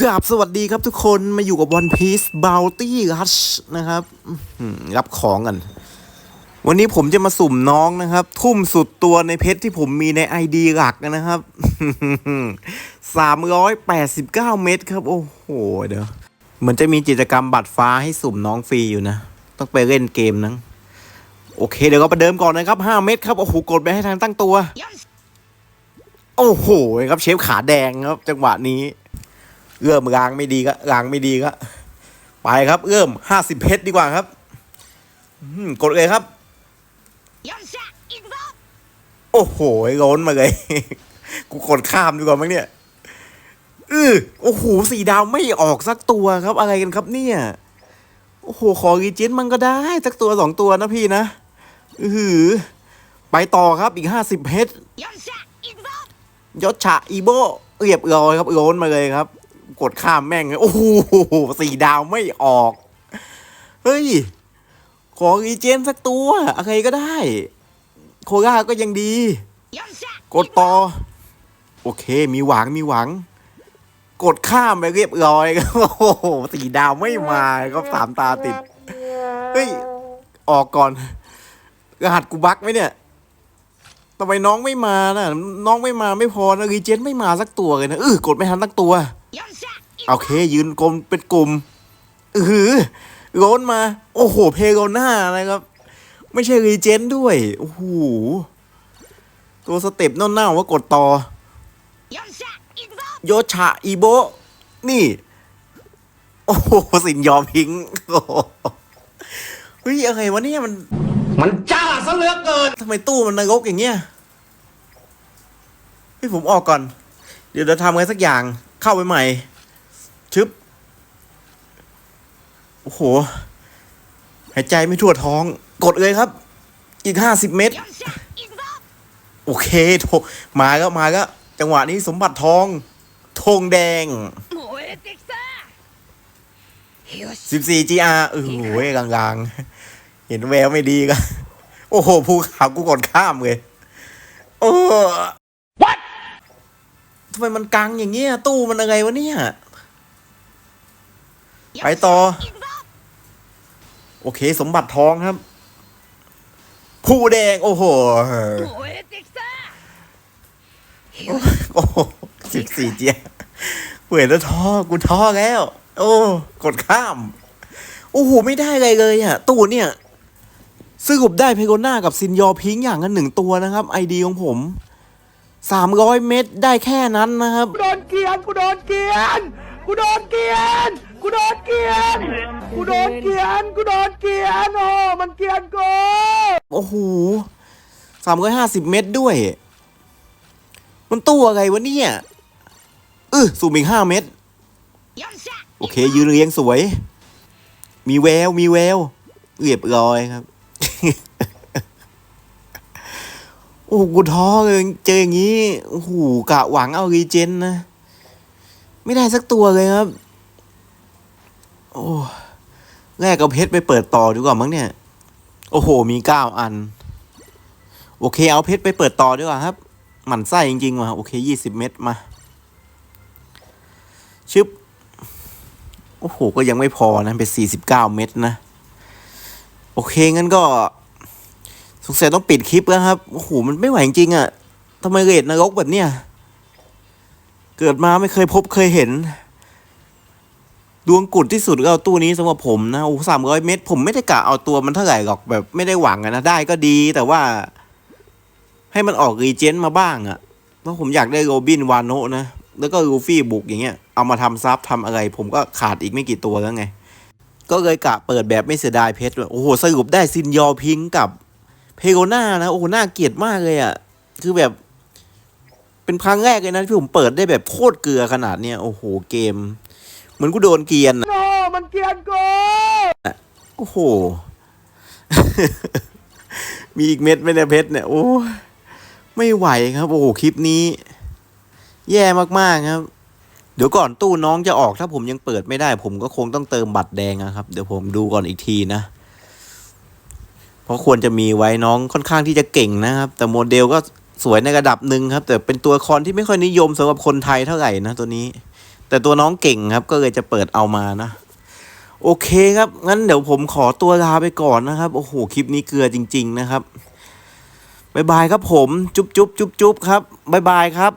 กราบสวัสดีครับทุกคนมาอยู่กับ One Piece Bounty Rush นะครับรับของกัน วันนี้ผมจะมาสุ่มน้องนะครับ ทุ่มสุดตัวในเพชรที่ผมมีใน ID หลักนะครับ 389 เม็ดครับ โอ้โห เดี๋ยว เหมือนจะมีกิจกรรมบัตรฟ้าให้สุ่มน้องฟรีอยู่นะ ต้องไปเล่นเกมนั้นโอเค เดี๋ยวก็ประเดิมก่อนนะครับ 5 เม็ดครับ โอ้โห กดไปให้ทางตั้งตัว โอ้โห ครับเชฟขาแดงครับ จังหวะนี้ เอื้อมรางไม่ดีก็รางไม่ดีก็ ไปครับ เอื้อมห้าสิบเพชรดีกว่าครับกดเลยครับ โอ้โหล้นมาเลย กูกดข้ามดีกว่ามั้งเนี่ยเออโอ้โหสีดาวไม่ออกสักตัวครับ อะไรกันครับเนี่ย โอ้โห ขอรีเจนมันก็ได้ สักตัวสองตัวนะพี่นะอือไปต่อครับอีกห้าสิบเพชรยศชะอีโบเรียบร้อยครับโล้นมาเลยครับ กดข้ามแม่งโอ้โหสี่ดาวไม่ออก เฮ้ย ของอีเจนสักตัวอะไรก็ได้ โคก้าก็ยังดี กดต่อ โอเค มีหวังมีหวัง กดข้ามไปเรียบร้อยโอ้โหสี่ดาวไม่มาก็สามตาติด เฮ้ย ออกก่อน รหัสกูบักไหมเนี่ยทำไมน้องไม่มานะน้องไม่มาไม่พอนะรีเจนไม่มาสักตัวเลยนะเออกดไม่ทันสักตัว โอเค ยืนกลมเป็นกลุ่มอืออโรนมา โอ้โห เพโรน่าอะไรครับ ไม่ใช่รีเจนด้วย โอ้โห ตัวสเต็ปเน่าๆว่ากดต่อ โยชะอีโบ นี่ โอ้โห สินยอมพิงเฮ้ยอะไรวะเนี่ยมัน มันจ้าซะเหลือเกินทำไมตู้มันนรกอย่างเงี้ยพี่ผมออกก่อน เดี๋ยวจะทำอะไรสักอย่างเข้าไปใหม่ ชึบ โอ้โห หายใจไม่ทั่วท้อง กดเลยครับ อีกห้าสิบเมตร โอเคโกมาก็มาก็ จังหวะนี้สมบัติทองธงแดงสิบสี่ GR เออโหยกลางๆ เห็นแววไม่ดีก็โอ้โหภูเขากูกดข้ามเลยโอ้ What ทำไมมันกลางอย่างเงี้ย ตู้มันอะไรวะเนี่ย ไปต่อ โอเค สมบัติทองครับ ผู้แดง โอ้โหโอ้สิบสี่เจียเวยแล้วท้อกูท้อแล้ว โอ้ กดข้าม โอ้โห ไม่ได้อะไรเลยอะ ตู้เนี่ยซื้รุบได้เพโกน่ากับซินยอพิงอย่างกันหนึ่งตัวนะครับ ไอดีของผมสามร้อยเม็ดได้แค่นั้นนะครับ กูโดนเกียน กูโดนเกียน กูโดนเกียน กูโดนเกลียน กูโดนเกลียน กูโดนเกลียน โอ้มันเกลียนกู โอ้โหสามร้อยห้าสิบเมตรด้วย มันตัวอะไรวะเนี่ยเออสูงอีกห้าเมตร โอเค ยืนเรียงสวย มีแวว มีแววเรียบร้อยครับ โอ้กูท้อเลยเจออย่างนี้หูกะหวังเอารีเจนนะ ไม่ได้สักตัวเลยครับ โอ้แรกเอาเพชรไปเปิดต่อดีกว่ามั้งเนี่ย โอ้โห มีเก้าอัน โอเค เอาเพชรไปเปิดต่อดีกว่าครับ หมันไส้จริงๆว่ะโอเคยี่สิบเม็ดมา ชึบ โอ้โห ก็ยังไม่พอนะ เป็นสี่สิบเก้าเม็ดนะ โอเค งั้นก็ สงสัยต้องปิดคลิปแล้วครับ โอ้โห มันไม่ไหวจริงๆอะ่ะทำไมเรทนรกแบบเนี้ย เกิดมาไม่เคยพบเคยเห็น ดวงกุดที่สุดก็เอาตู้นี้สำหรับผมนะโอ้สามร้อยเม็ดผมไม่ได้กะเอาตัวมันเท่าไหร่หรอกแบบไม่ได้หวังอะนะได้ก็ดี แต่ว่า ให้มันออกรีเจนมาบ้างอะเพราะผมอยากได้โรบินวานโนนะแล้วก็ลูฟี่บุกอย่างเงี้ยเอามาทำซับทำอะไร ผมก็ขาดอีกไม่กี่ตัวแล้วไง ก็เลยกะเปิดแบบไม่เสียดายเพชรโอ้โหสรุปได้ซินยอพิงกับเพโกน่านะโอ้โหน่าเกลียดมากเลยอะ่ะคือแบบ เป็นครั้งแรกเลยนะที่ผมเปิดได้แบบโคตรเกลือขนาดเนี้ยโอ้โหเกม เหมือนกูโดนเกรียนอะโอ้มันเกลียนกูโอ้โห มีอีกเม็ดไหมเนี่ยเพชรเนี่ย โอ้ยไม่ไหวครับ โอ้โห คลิปนี้ แย่มากๆครับ เดี๋ยวก่อนตู้น้องจะออกถ้าผมยังเปิดไม่ได้ ผมก็คงต้องเติมบัตรแดงอะครับ เดี๋ยวผมดูก่อนอีกทีนะ เพราะควรจะมีไว้น้องค่อนข้างที่จะเก่งนะครับ แต่โมเดลก็สวยในระดับหนึ่งครับ แต่เป็นตัวละครที่ไม่ค่อยนิยมสำหรับคนไทยเท่าไหร่นะตัวนี้ แต่ตัวน้องเก่งครับ ก็เลยจะเปิดเอามานะ โอเคครับ งั้นเดี๋ยวผมขอตัวลาไปก่อนนะครับ โอ้โห คลิปนี้เกลือจริง ๆ นะครับบ๊ายบายครับผม จุ๊บจุ๊บจุ๊บจุ๊บครับบ๊ายบายครับ